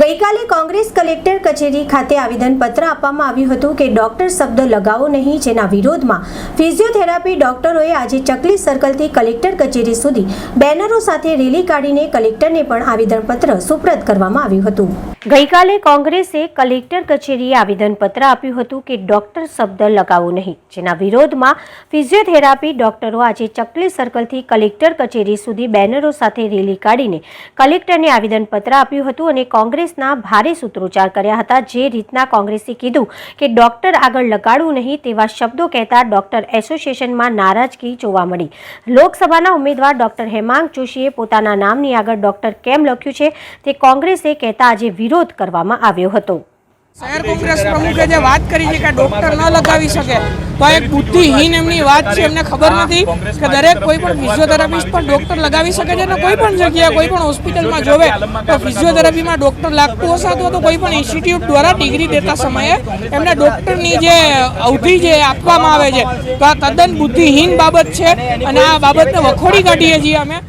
ગઈકાલે કોંગ્રેસ કલેક્ટર કચેરી ખાતે આવેદનપત્ર આપવામાં આવ્યું હતું કે ડોક્ટર શબ્દ લગાવો નહીં, જેના વિરોધમાં ફિઝિયોથેરાપી ડોક્ટરોએ આજે ચકલી સર્કલથી કલેક્ટર કચેરી સુધી બેનરો સાથે રેલી કાઢીને કલેક્ટરને પણ આવેદનપત્ર સુપ્રત કરવામાં આવ્યું હતું. ગઈકાલે કોંગ્રેસે કલેક્ટર કચેરીએ આવેદનપત્ર આપ્યું હતું કે ડોક્ટર શબ્દ લગાવો નહીં, જેના વિરોધમાં ફિઝિયોથેરાપી ડોક્ટરો આજે ચકલી સર્કલથી કલેક્ટર કચેરી સુધી બેનરો સાથે રેલી કાઢીને કલેક્ટરને આવેદનપત્ર આપ્યું હતું અને કોંગ્રેસના ભારે સૂત્રોચ્ચાર કર્યા હતા, જે રીતના કોંગ્રેસે કીધું કે ડોક્ટર આગળ લગાડવું નહીં તેવા શબ્દો કહેતા ડોક્ટર એસોસિએશનમાં નારાજગી જોવા મળી. લોકસભાના ઉમેદવાર ડોક્ટર હેમાંગ જોશીએ પોતાના નામની આગળ ડોક્ટર કેમ લખ્યું છે તે કોંગ્રેસે કહેતા આજે વિરોધ કરવામાં આવ્યો હતો. શહેર કોંગ્રેસ પ્રમુખે જે વાત કરી છે કે ડોક્ટર ન લગાવી શકે, તો એક બુદ્ધિહીન એમની વાત છે, એમને ખબર નથી કે દરેક કોઈ પણ ફિઝિયોથેરાપિસ્ટ પણ ડોક્ટર લગાવી શકે છે અને કોઈ પણ જગ્યાએ, કોઈ પણ હોસ્પિટલમાં જોવે, તો ફિઝિયોથેરાપીમાં ડોક્ટર લાગતું હશે અથવા તો કોઈ પણ ઇન્સ્ટિટ્યૂટ દ્વારા ડિગ્રી દેતા સમયે એમને ડોક્ટરની જે અવધિ જે આપવામાં આવે છે, તો આ તદ્દન બુદ્ધિહીન બાબત છે અને આ બાબતને વખોડી કાઢીએ છીએ અમે.